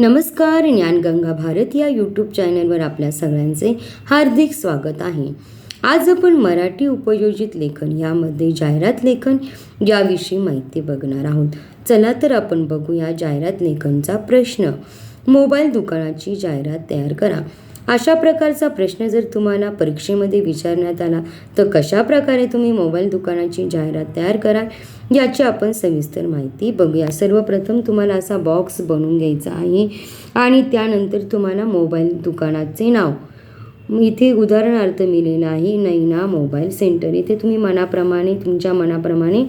नमस्कार ज्ञानगंगा भारत या यूट्यूब चॅनलवर आपल्या सगळ्यांचे हार्दिक स्वागत आहे. आज आपण मराठी उपयोजित लेखन यामध्ये जाहिरात लेखन याविषयी माहिती बघणार आहोत. चला तर आपण बघूया जाहिरात लेखनचा प्रश्न. मोबाईल दुकानाची जाहिरात तयार करा. अशा प्रकारचा प्रश्न जर तुम्हाला परीक्षेमध्ये विचारण्यात आला तर कशा प्रकारे तुम्ही मोबाईल दुकानाची जाहिरात तयार कराल याची आपण सविस्तर माहिती बघूया. सर्वप्रथम तुम्हाला असा बॉक्स बनवून घ्यायचा आहे आणि त्यानंतर तुम्हाला मोबाईल दुकानाचे नाव. इथे उदाहरणार्थ लिहिलेलं आहे नैना मोबाईल सेंटर. इथे तुम्ही मनाप्रमाणे तुमच्या मनाप्रमाणे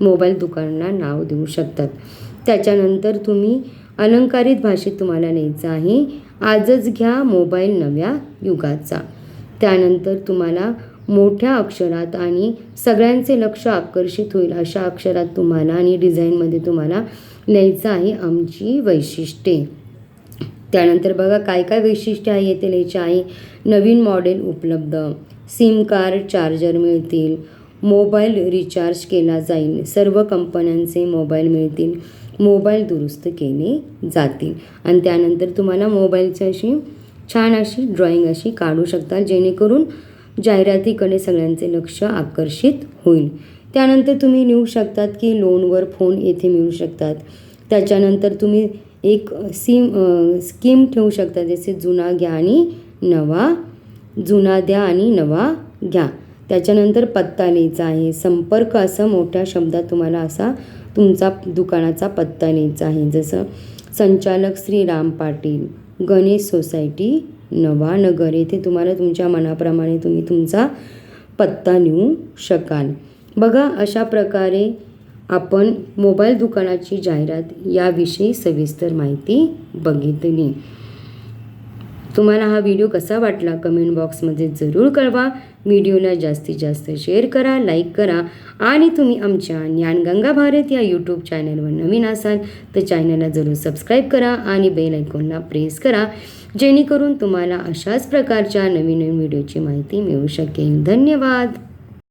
मोबाईल दुकानाला नाव देऊ शकतात. त्याच्यानंतर तुम्ही अलंकारित भाषेत तुम्हाला लिहायचं आहे आजच घ्या मोबाईल नव्या युगाचा. त्यानंतर तुम्हाला मोठ्या अक्षरात आणि सगळ्यांचे लक्ष आकर्षित होईल अशा अक्षरात तुम्हाला आणि डिझाईनमध्ये तुम्हाला लिहायचं आहे आमची वैशिष्ट्ये. त्यानंतर बघा काय काय वैशिष्ट्य आहे येथे लिहायचे आहे. नवीन मॉडेल उपलब्ध. सिम कार्ड चार्जर मिळतील. मोबाईल रिचार्ज केला जाईल. सर्व कंपन्यांचे मोबाईल मिळतील. मोबाईल दुरुस्त केले जातील. आणि त्यानंतर तुम्हाला मोबाईलची अशी छान अशी ड्रॉईंग अशी काढू शकता जेणेकरून जाहिरातीकडे सगळ्यांचे लक्ष आकर्षित होईल. त्यानंतर तुम्ही नेऊ शकतात की लोनवर फोन येथे मिळू शकतात. त्याच्यानंतर तुम्ही एक सिम स्कीम ठेवू शकता जसे जुना घ्या आणि नवा जुना द्या आणि नवा घ्या. त्याच्यानंतर पत्ता लिहायचा आहे. संपर्क असं मोठ्या शब्दात तुम्हाला असा तुमचा दुकानाचा पत्ता लिहायचा आहे. जसं संचालक श्री राम पाटील गणेश सोसायटी नवानगर येथे तुम्हाला तुमच्या मनाप्रमाणे तुम्ही तुमचा पत्ता लिहू शकाल. बघा अशा प्रकारे आपण मोबाईल दुकानाची जाहिरात याविषयी सविस्तर माहिती बघितली. तुम्हाला हा व्हिडिओ कसा वाटला कमेंट बॉक्समध्ये जरूर कळवा. व्हिडिओला जास्तीत जास्त शेअर करा लाईक करा आणि तुम्ही आमच्या ज्ञानगंगा भारत या यूट्यूब चॅनलवर नवीन असाल तर चॅनलला जरूर सबस्क्राईब करा आणि बेल आयकॉनला प्रेस करा. जेणेकरून तुम्हाला अशाच प्रकारच्या नवीन नवीन व्हिडिओची माहिती मिळू शकेल. धन्यवाद.